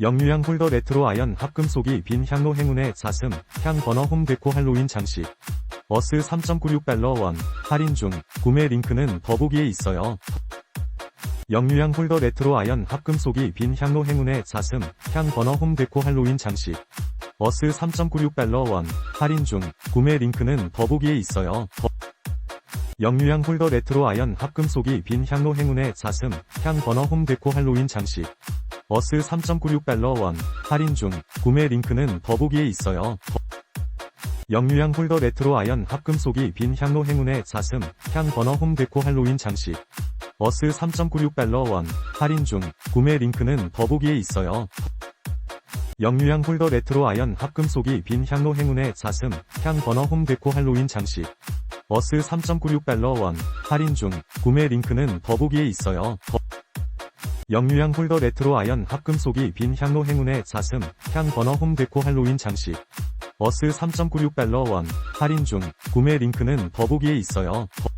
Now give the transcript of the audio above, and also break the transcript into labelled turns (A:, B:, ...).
A: 영유향 홀더 레트로 아연 합금속이 빈 향로 행운의 자슴, 향 버너 홈 데코 할로윈 장식. 어스 3.96달러 원, 할인 중, 구매 링크는 더보기에 있어요. 영유향 홀더 레트로 아연 합금속이 빈 향로 행운의 자슴, 향 버너 홈 데코 할로윈 장식. 어스 3.96달러 원, 할인 중, 구매 링크는 더보기에 있어요. 더- 영유향 홀더 레트로 아연 합금속이 빈 향로 행운의 자슴, 향 버너 홈 데코 할로윈 장식. 어스 3.96달러 원, 할인 중, 구매 링크는 더보기에 있어요. 더- 영유향 홀더 레트로 아연 합금속이 빈 향로 행운의 자슴, 향 버너 홈 데코 할로윈 장식. 어스 3.96달러 원, 할인 중, 구매 링크는 더보기에 있어요. 영유향 홀더 레트로 아연 합금속이 빈 향로 행운의 자슴, 향 버너 홈 데코 할로윈 장식. 어스 3.96달러 원, 할인 중, 구매 링크는 더보기에 있어요. 더- 영유향 홀더 레트로 아연 합금속이 빈 향로 행운의 자슴, 향 버너 홈 데코 할로윈 장식. 어스 3.96달러 원, 할인 중, 구매 링크는 더보기에 있어요. 더-